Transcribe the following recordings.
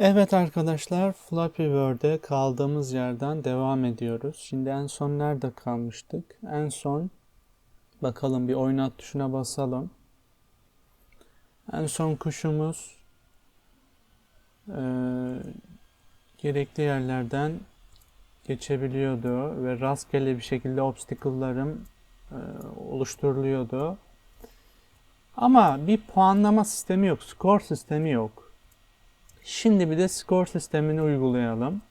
Evet arkadaşlar Flappy Bird'e kaldığımız yerden devam ediyoruz. Şimdi en son nerede kalmıştık? En son bakalım bir oynat tuşuna basalım. En son kuşumuz eee, gerekli yerlerden geçebiliyordu ve rastgele bir şekilde obstacle'larım eee, oluşturuluyordu. Ama bir puanlama sistemi yok, skor sistemi yok. Şimdi bir de skor sistemini uygulayalım.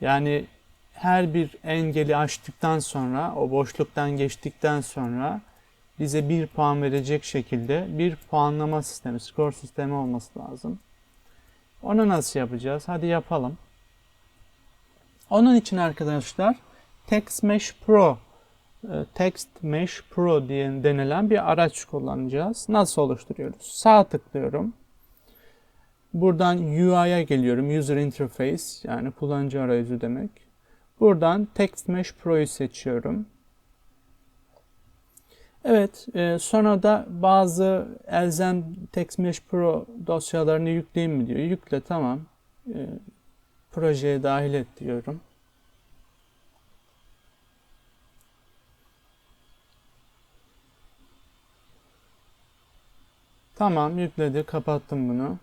Yani her bir engeli aştıktan sonra, o boşluktan geçtikten sonra bize bir puan verecek şekilde bir puanlama sistemi, skor sistemi olması lazım. Onu nasıl yapacağız? Hadi yapalım. Onun için arkadaşlar TextMesh Pro, e, TextMesh Pro diye denilen bir araç kullanacağız. Nasıl oluşturuyoruz? Sağ tıklıyorum. Buradan UI'ya geliyorum. User Interface yani kullanıcı arayüzü demek. Buradan TextMesh Pro'yu seçiyorum. Evet, e, sonra da bazı elzem TextMesh Pro dosyalarını yükleyeyim mi diyor. Yükle tamam. E, projeye dahil et diyorum. Tamam yükledi. Kapattım bunu.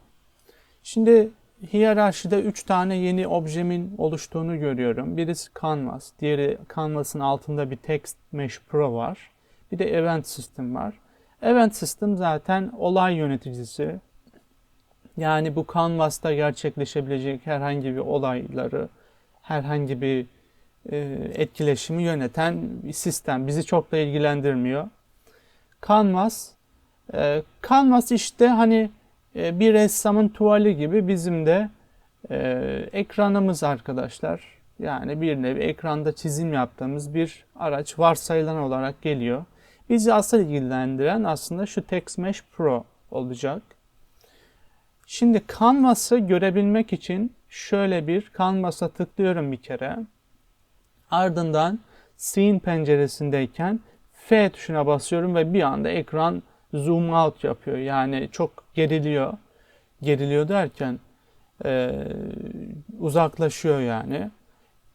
Şimdi hiyerarşide 3 tane yeni objemin oluştuğunu görüyorum. Birisi Canvas, diğeri Canvas'ın altında bir Text Mesh Pro var. Bir de Event System var. Event System zaten olay yöneticisi. Yani bu Canvas'ta gerçekleşebilecek herhangi bir olayları, herhangi bir e, etkileşimi yöneten bir sistem. Bizi çok da ilgilendirmiyor. Canvas, e, Canvas işte hani bir ressamın tuvali gibi bizim de e, ekranımız arkadaşlar. Yani bir nevi ekranda çizim yaptığımız bir araç varsayılan olarak geliyor. Bizi asıl ilgilendiren aslında şu TextMesh Pro olacak. Şimdi Canvas'ı görebilmek için şöyle bir Canvas'a tıklıyorum bir kere. Ardından Scene penceresindeyken F tuşuna basıyorum ve bir anda ekran zoom out yapıyor. Yani çok geriliyor. Geriliyor derken e, uzaklaşıyor yani.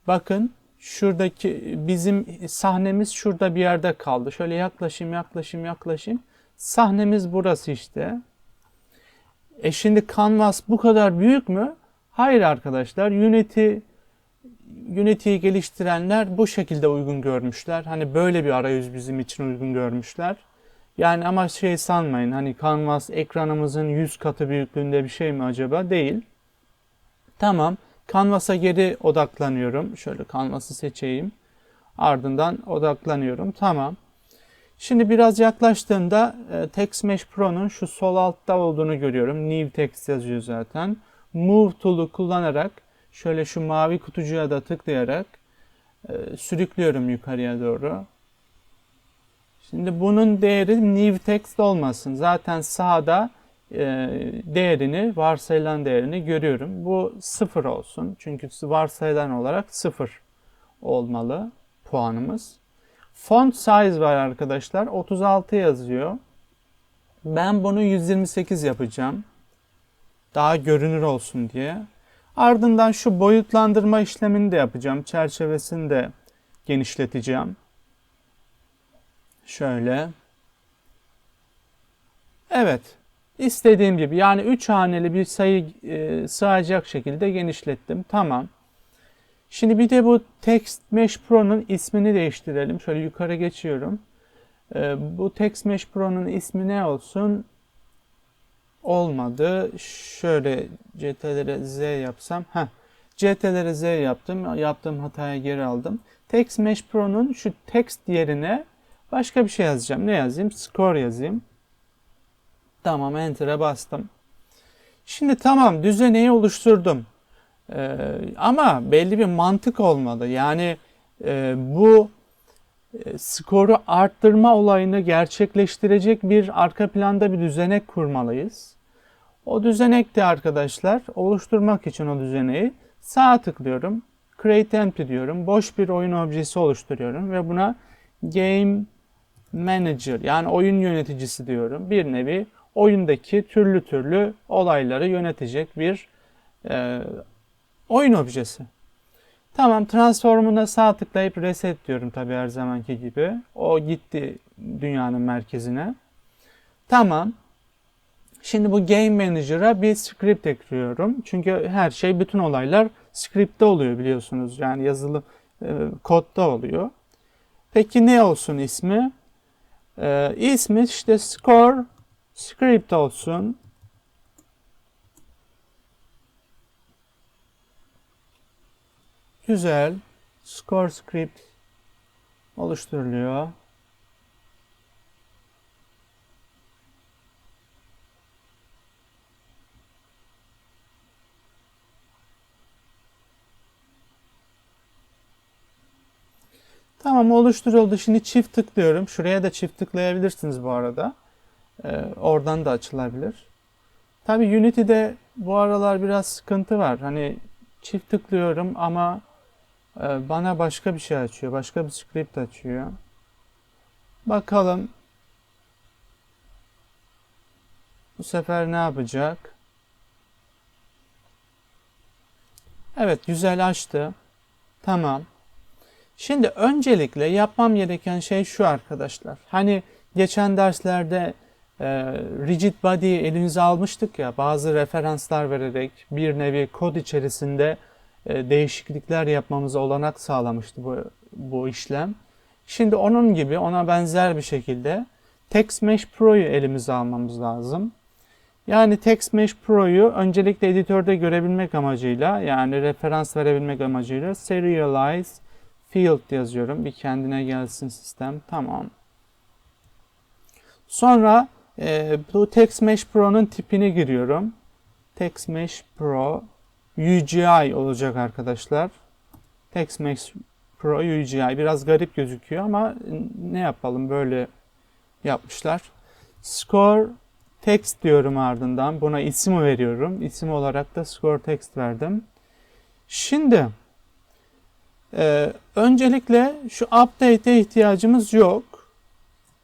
Bakın şuradaki bizim sahnemiz şurada bir yerde kaldı. Şöyle yaklaşayım yaklaşayım yaklaşayım. Sahnemiz burası işte. E şimdi Canvas bu kadar büyük mü? Hayır arkadaşlar. Unity Unity'yi geliştirenler bu şekilde uygun görmüşler. Hani böyle bir arayüz bizim için uygun görmüşler. Yani ama şey sanmayın hani Canvas ekranımızın 100 katı büyüklüğünde bir şey mi acaba? Değil. Tamam. Canvas'a geri odaklanıyorum. Şöyle Canvas'ı seçeyim. Ardından odaklanıyorum. Tamam. Şimdi biraz yaklaştığımda e, TextMesh Pro'nun şu sol altta olduğunu görüyorum. New Text yazıyor zaten. Move tool'u kullanarak şöyle şu mavi kutucuğa da tıklayarak e, sürüklüyorum yukarıya doğru. Şimdi bunun değeri new text olmasın. Zaten sağda e, değerini, varsayılan değerini görüyorum. Bu sıfır olsun. Çünkü varsayılan olarak sıfır olmalı puanımız. Font size var arkadaşlar. 36 yazıyor. Ben bunu 128 yapacağım. Daha görünür olsun diye. Ardından şu boyutlandırma işlemini de yapacağım. Çerçevesini de genişleteceğim. Şöyle. Evet. İstediğim gibi yani 3 haneli bir sayı e, sığacak şekilde genişlettim. Tamam. Şimdi bir de bu Text Mesh Pro'nun ismini değiştirelim. Şöyle yukarı geçiyorum. E, bu Text Mesh Pro'nun ismi ne olsun? Olmadı. Şöyle CTRL Z yapsam. Heh. CTRL Z yaptım. Yaptığım hataya geri aldım. Text Mesh Pro'nun şu text yerine Başka bir şey yazacağım. Ne yazayım? Score yazayım. Tamam Enter'a bastım. Şimdi tamam düzeneyi oluşturdum. Ee, ama belli bir mantık olmadı. Yani e, bu e, skoru arttırma olayını gerçekleştirecek bir arka planda bir düzenek kurmalıyız. O düzenek de arkadaşlar oluşturmak için o düzeneyi sağ tıklıyorum. Create Empty diyorum. Boş bir oyun objesi oluşturuyorum ve buna Game manager yani oyun yöneticisi diyorum. Bir nevi oyundaki türlü türlü olayları yönetecek bir e, oyun objesi. Tamam transformuna sağ tıklayıp reset diyorum tabi her zamanki gibi. O gitti dünyanın merkezine. Tamam. Şimdi bu Game Manager'a bir script ekliyorum. Çünkü her şey, bütün olaylar script'te oluyor biliyorsunuz. Yani yazılı e, kodda oluyor. Peki ne olsun ismi? E, ismi işte score script olsun. Güzel. Score script oluşturuluyor. Tamam oluşturuldu. Şimdi çift tıklıyorum. Şuraya da çift tıklayabilirsiniz bu arada. Ee, oradan da açılabilir. Tabi Unity'de bu aralar biraz sıkıntı var. Hani çift tıklıyorum ama e, bana başka bir şey açıyor. Başka bir script açıyor. Bakalım bu sefer ne yapacak? Evet güzel açtı. Tamam. Şimdi öncelikle yapmam gereken şey şu arkadaşlar. Hani geçen derslerde e, rigid body'yi elimize almıştık ya bazı referanslar vererek bir nevi kod içerisinde e, değişiklikler yapmamıza olanak sağlamıştı bu, bu işlem. Şimdi onun gibi ona benzer bir şekilde TextMesh Pro'yu elimize almamız lazım. Yani TextMesh Pro'yu öncelikle editörde görebilmek amacıyla yani referans verebilmek amacıyla serialize field yazıyorum. Bir kendine gelsin sistem. Tamam. Sonra e, bu TextMesh Pro'nun tipini giriyorum. TextMesh Pro UGI olacak arkadaşlar. TextMesh Pro UGI biraz garip gözüküyor ama ne yapalım böyle yapmışlar. Score text diyorum ardından. Buna isim veriyorum. İsim olarak da score text verdim. Şimdi ee, öncelikle şu update'e ihtiyacımız yok.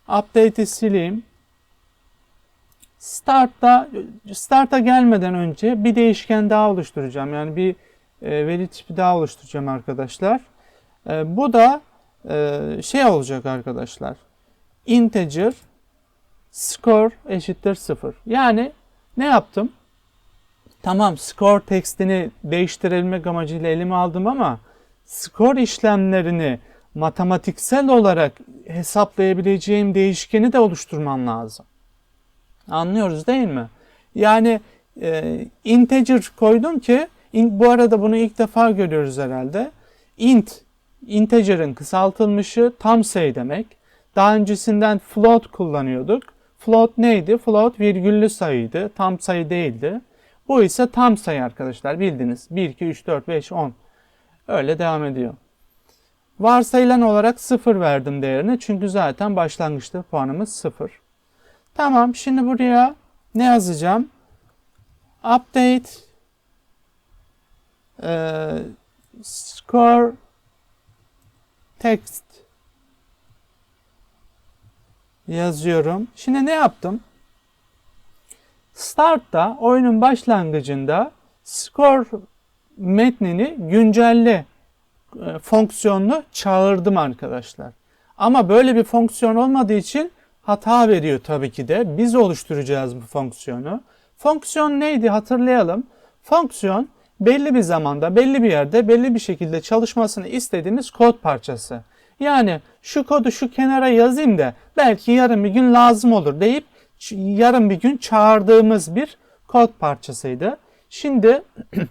Update'i sileyim. Start'ta start'a gelmeden önce bir değişken daha oluşturacağım. Yani bir e, veri tipi daha oluşturacağım arkadaşlar. E, bu da e, şey olacak arkadaşlar. Integer score eşittir 0. Yani ne yaptım? Tamam score tekstini değiştirebilmek amacıyla elime aldım ama skor işlemlerini matematiksel olarak hesaplayabileceğim değişkeni de oluşturmam lazım. Anlıyoruz değil mi? Yani e, integer koydum ki in, bu arada bunu ilk defa görüyoruz herhalde. Int integer'ın kısaltılmışı tam sayı demek. Daha öncesinden float kullanıyorduk. Float neydi? Float virgüllü sayıydı. Tam sayı değildi. Bu ise tam sayı arkadaşlar bildiniz. 1, 2, 3, 4, 5, 10. Öyle devam ediyor. Varsayılan olarak 0 verdim değerini. Çünkü zaten başlangıçta puanımız 0. Tamam şimdi buraya ne yazacağım? Update e, score text yazıyorum. Şimdi ne yaptım? Start'ta oyunun başlangıcında score metnini güncelle e, fonksiyonunu çağırdım arkadaşlar. Ama böyle bir fonksiyon olmadığı için hata veriyor tabii ki de. Biz oluşturacağız bu fonksiyonu. Fonksiyon neydi hatırlayalım. Fonksiyon belli bir zamanda, belli bir yerde, belli bir şekilde çalışmasını istediğimiz kod parçası. Yani şu kodu şu kenara yazayım da belki yarın bir gün lazım olur deyip yarın bir gün çağırdığımız bir kod parçasıydı. Şimdi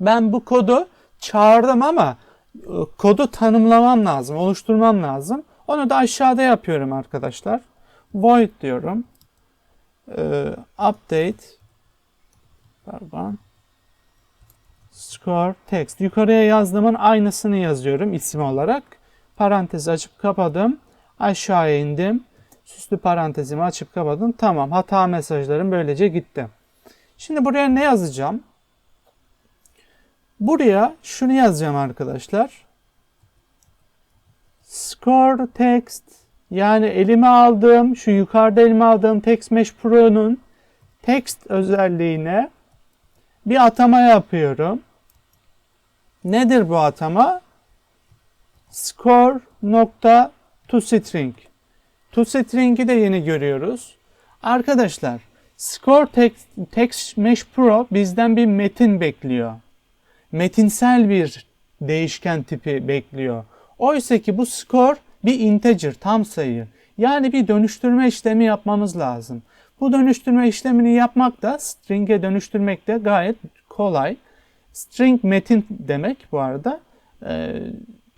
ben bu kodu çağırdım ama e, kodu tanımlamam lazım, oluşturmam lazım. Onu da aşağıda yapıyorum arkadaşlar. Void diyorum. Ee, update pardon score text. Yukarıya yazdığımın aynısını yazıyorum isim olarak. Parantezi açıp kapadım. Aşağıya indim. Süslü parantezimi açıp kapadım. Tamam hata mesajlarım böylece gitti. Şimdi buraya ne yazacağım? Buraya şunu yazacağım arkadaşlar. Score text yani elime aldığım şu yukarıda elime aldığım TextMesh Pro'nun text özelliğine bir atama yapıyorum. Nedir bu atama? Score nokta toString. ToString'i de yeni görüyoruz. Arkadaşlar Score Text, Text Mesh Pro bizden bir metin bekliyor. Metinsel bir değişken tipi bekliyor. Oysa ki bu score bir integer, tam sayı. Yani bir dönüştürme işlemi yapmamız lazım. Bu dönüştürme işlemini yapmak da string'e dönüştürmek de gayet kolay. String metin demek bu arada. Ee,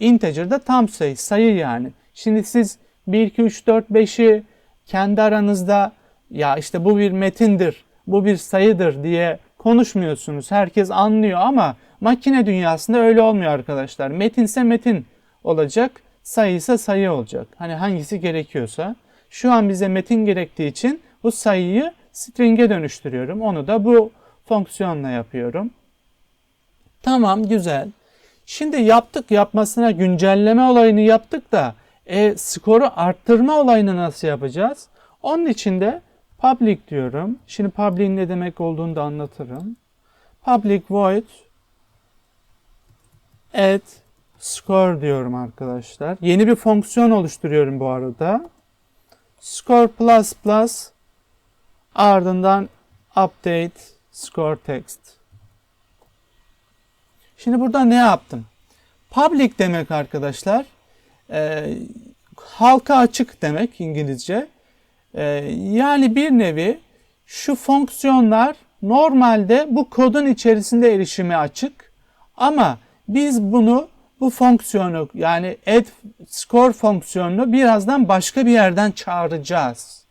integer de tam sayı, sayı yani. Şimdi siz 1, 2, 3, 4, 5'i kendi aranızda ya işte bu bir metindir, bu bir sayıdır diye konuşmuyorsunuz. Herkes anlıyor ama makine dünyasında öyle olmuyor arkadaşlar. Metinse metin olacak, sayı ise sayı olacak. Hani hangisi gerekiyorsa. Şu an bize metin gerektiği için bu sayıyı string'e dönüştürüyorum. Onu da bu fonksiyonla yapıyorum. Tamam güzel. Şimdi yaptık yapmasına güncelleme olayını yaptık da e, skoru arttırma olayını nasıl yapacağız? Onun için de public diyorum. Şimdi public'in ne demek olduğunu da anlatırım. Public void add score diyorum arkadaşlar. Yeni bir fonksiyon oluşturuyorum bu arada. Score plus plus ardından update score text. Şimdi burada ne yaptım? Public demek arkadaşlar e, halka açık demek İngilizce. E, yani bir nevi şu fonksiyonlar normalde bu kodun içerisinde erişime açık ama biz bunu bu fonksiyonu yani add score fonksiyonunu birazdan başka bir yerden çağıracağız.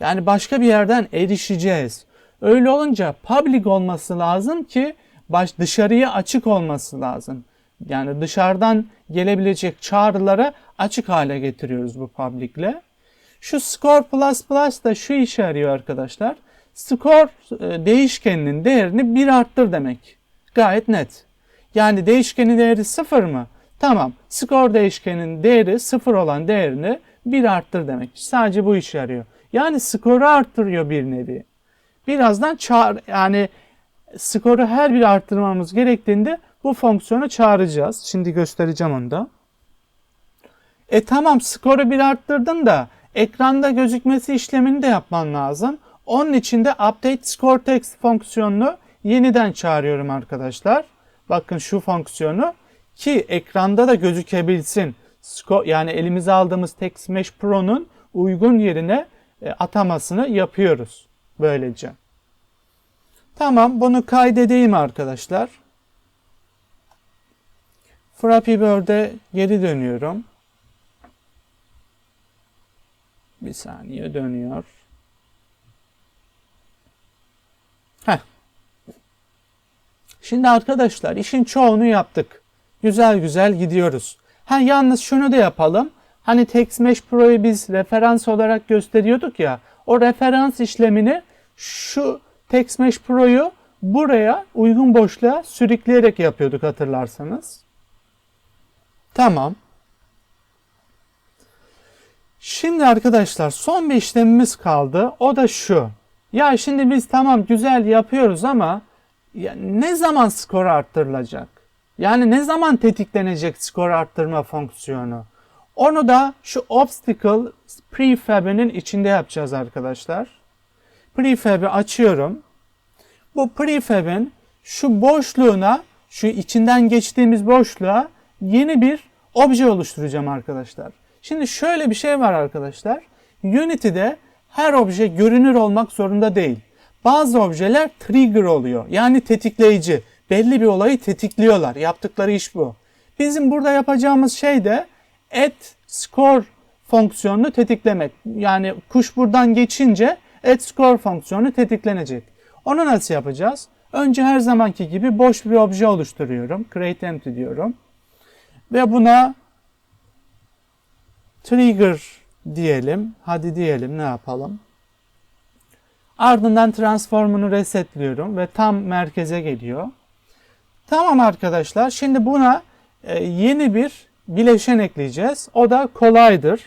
Yani başka bir yerden erişeceğiz. Öyle olunca public olması lazım ki baş dışarıya açık olması lazım. Yani dışarıdan gelebilecek çağrılara açık hale getiriyoruz bu public'le. Şu score plus plus da şu işe yarıyor arkadaşlar. Score e, değişkeninin değerini bir arttır demek. Gayet net. Yani değişkenin değeri sıfır mı? Tamam. Score değişkenin değeri sıfır olan değerini bir arttır demek. Sadece bu işe yarıyor. Yani skoru arttırıyor bir nevi. Birazdan çağır yani skoru her bir arttırmamız gerektiğinde bu fonksiyonu çağıracağız. Şimdi göstereceğim onu da. E tamam skoru bir arttırdın da ekranda gözükmesi işlemini de yapman lazım. Onun için de update score text fonksiyonunu yeniden çağırıyorum arkadaşlar. Bakın şu fonksiyonu ki ekranda da gözükebilsin. Yani elimize aldığımız Text Mesh Pro'nun uygun yerine e, atamasını yapıyoruz böylece. Tamam bunu kaydedeyim arkadaşlar. Flappy Bird'e geri dönüyorum. Bir saniye dönüyor. Heh. Şimdi arkadaşlar işin çoğunu yaptık. Güzel güzel gidiyoruz. Ha yalnız şunu da yapalım. Hani TextMesh Pro'yu biz referans olarak gösteriyorduk ya. O referans işlemini şu TextMesh Pro'yu buraya uygun boşluğa sürükleyerek yapıyorduk hatırlarsanız. Tamam. Şimdi arkadaşlar son bir işlemimiz kaldı. O da şu. Ya şimdi biz tamam güzel yapıyoruz ama ya ne zaman skor arttırılacak? Yani ne zaman tetiklenecek skor arttırma fonksiyonu? Onu da şu obstacle prefab'inin içinde yapacağız arkadaşlar. Prefab'i açıyorum. Bu prefab'in şu boşluğuna, şu içinden geçtiğimiz boşluğa yeni bir obje oluşturacağım arkadaşlar. Şimdi şöyle bir şey var arkadaşlar. Unity'de her obje görünür olmak zorunda değil. Bazı objeler trigger oluyor. Yani tetikleyici. Belli bir olayı tetikliyorlar. Yaptıkları iş bu. Bizim burada yapacağımız şey de add score fonksiyonunu tetiklemek. Yani kuş buradan geçince add score fonksiyonu tetiklenecek. Onu nasıl yapacağız? Önce her zamanki gibi boş bir obje oluşturuyorum. Create empty diyorum. Ve buna trigger diyelim. Hadi diyelim ne yapalım? Ardından transformunu resetliyorum ve tam merkeze geliyor. Tamam arkadaşlar. Şimdi buna e, yeni bir bileşen ekleyeceğiz. O da Collider.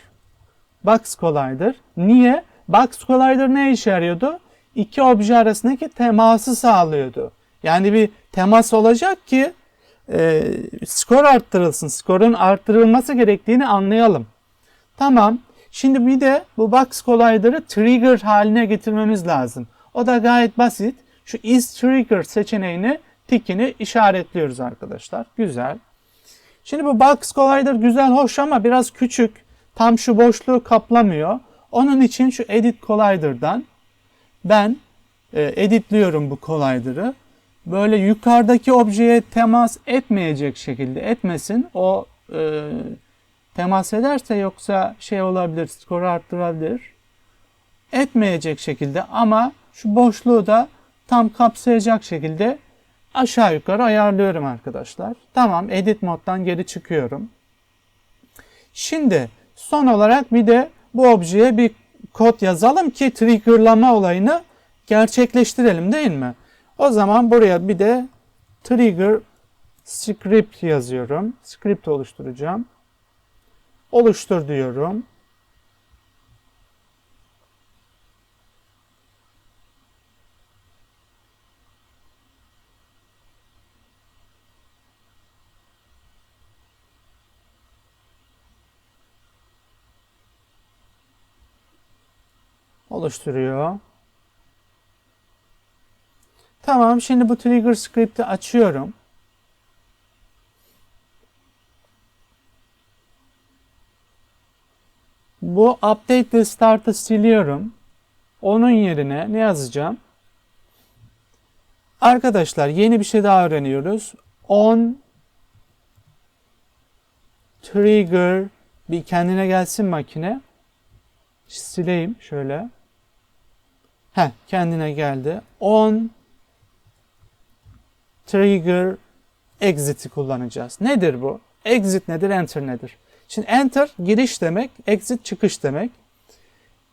Box Collider. Niye? Box Collider ne işe yarıyordu? İki obje arasındaki teması sağlıyordu. Yani bir temas olacak ki e, skor arttırılsın. Skorun arttırılması gerektiğini anlayalım. Tamam. Şimdi bir de bu box collider'ı trigger haline getirmemiz lazım. O da gayet basit. Şu is trigger seçeneğini tikini işaretliyoruz arkadaşlar. Güzel. Şimdi bu box collider güzel hoş ama biraz küçük. Tam şu boşluğu kaplamıyor. Onun için şu edit collider'dan ben e, editliyorum bu collider'ı. Böyle yukarıdaki objeye temas etmeyecek şekilde etmesin. O e, temas ederse yoksa şey olabilir, skoru arttırabilir. Etmeyecek şekilde ama şu boşluğu da tam kapsayacak şekilde aşağı yukarı ayarlıyorum arkadaşlar. Tamam edit moddan geri çıkıyorum. Şimdi son olarak bir de bu objeye bir kod yazalım ki triggerlama olayını gerçekleştirelim değil mi? O zaman buraya bir de trigger script yazıyorum. Script oluşturacağım. Oluştur diyorum. oluşturuyor. Tamam şimdi bu trigger script'i açıyorum. Bu update ve start'ı siliyorum. Onun yerine ne yazacağım? Arkadaşlar yeni bir şey daha öğreniyoruz. On trigger bir kendine gelsin makine. Sileyim şöyle. He kendine geldi. On trigger exit'i kullanacağız. Nedir bu? Exit nedir? Enter nedir? Şimdi enter giriş demek, exit çıkış demek.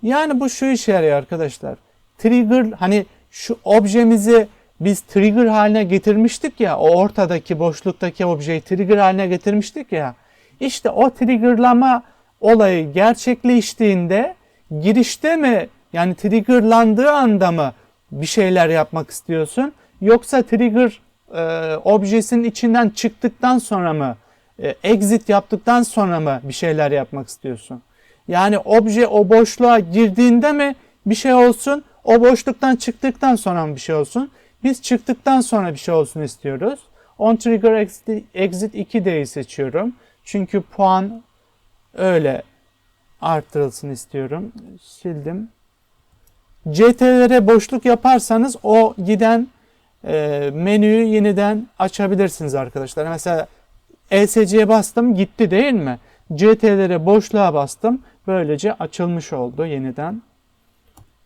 Yani bu şu işe yarıyor arkadaşlar. Trigger hani şu objemizi biz trigger haline getirmiştik ya o ortadaki boşluktaki objeyi trigger haline getirmiştik ya. İşte o triggerlama olayı gerçekleştiğinde girişte mi yani triggerlandığı anda mı bir şeyler yapmak istiyorsun? Yoksa trigger e, objesinin içinden çıktıktan sonra mı exit yaptıktan sonra mı bir şeyler yapmak istiyorsun? Yani obje o boşluğa girdiğinde mi bir şey olsun? O boşluktan çıktıktan sonra mı bir şey olsun? Biz çıktıktan sonra bir şey olsun istiyoruz. On trigger exit, exit 2D'yi seçiyorum. Çünkü puan öyle arttırılsın istiyorum. Sildim. CTRL'e boşluk yaparsanız o giden e, menüyü yeniden açabilirsiniz arkadaşlar. Mesela ESC'ye bastım gitti değil mi? CTRL'e boşluğa bastım. Böylece açılmış oldu yeniden.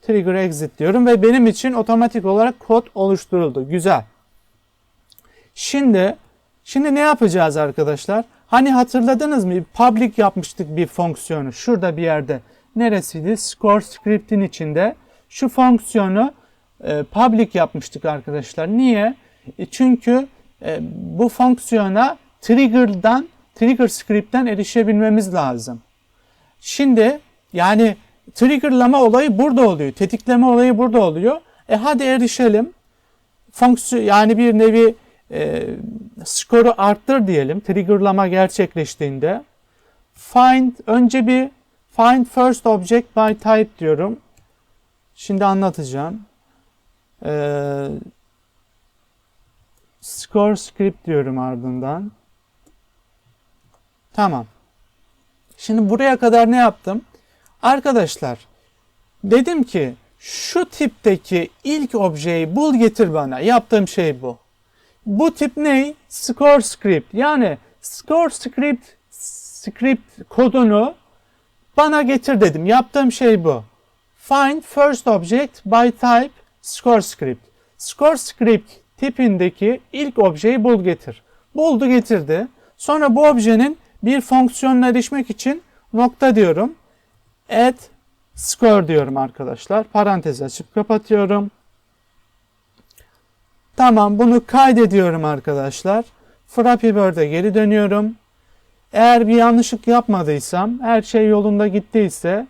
Trigger exit diyorum ve benim için otomatik olarak kod oluşturuldu. Güzel. Şimdi şimdi ne yapacağız arkadaşlar? Hani hatırladınız mı? Public yapmıştık bir fonksiyonu. Şurada bir yerde. Neresiydi? Score script'in içinde. Şu fonksiyonu e, public yapmıştık arkadaşlar. Niye? E, çünkü e, bu fonksiyona trigger'dan, trigger script'ten erişebilmemiz lazım. Şimdi yani triggerlama olayı burada oluyor. Tetikleme olayı burada oluyor. E hadi erişelim. Fonksiyon yani bir nevi e, skoru arttır diyelim. Triggerlama gerçekleştiğinde. Find önce bir find first object by type diyorum. Şimdi anlatacağım. Ee, score script diyorum ardından. Tamam. Şimdi buraya kadar ne yaptım? Arkadaşlar dedim ki şu tipteki ilk objeyi bul getir bana. Yaptığım şey bu. Bu tip ne? Score script. Yani score script script kodunu bana getir dedim. Yaptığım şey bu. Find first object by type score script. Score script tipindeki ilk objeyi bul getir. Buldu getirdi. Sonra bu objenin bir fonksiyonuna erişmek için nokta diyorum. Add score diyorum arkadaşlar. Parantez açıp kapatıyorum. Tamam bunu kaydediyorum arkadaşlar. Flappy Bird'e geri dönüyorum. Eğer bir yanlışlık yapmadıysam, her şey yolunda gittiyse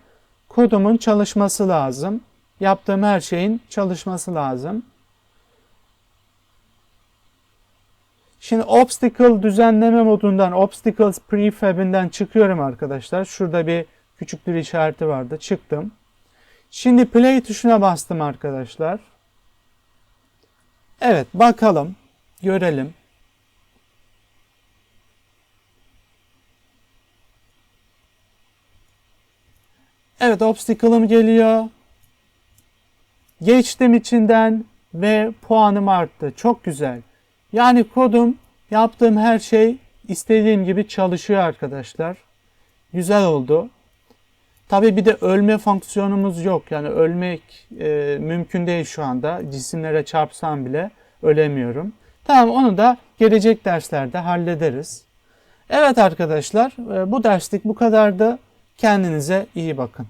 kodumun çalışması lazım. Yaptığım her şeyin çalışması lazım. Şimdi obstacle düzenleme modundan obstacles prefab'inden çıkıyorum arkadaşlar. Şurada bir küçük bir işareti vardı. Çıktım. Şimdi play tuşuna bastım arkadaşlar. Evet bakalım. Görelim. Evet obstacle'ım geliyor. Geçtim içinden ve puanım arttı. Çok güzel. Yani kodum yaptığım her şey istediğim gibi çalışıyor arkadaşlar. Güzel oldu. Tabii bir de ölme fonksiyonumuz yok. Yani ölmek e, mümkün değil şu anda. Cisimlere çarpsam bile ölemiyorum. Tamam onu da gelecek derslerde hallederiz. Evet arkadaşlar e, bu derslik bu kadardı. Kendinize iyi bakın.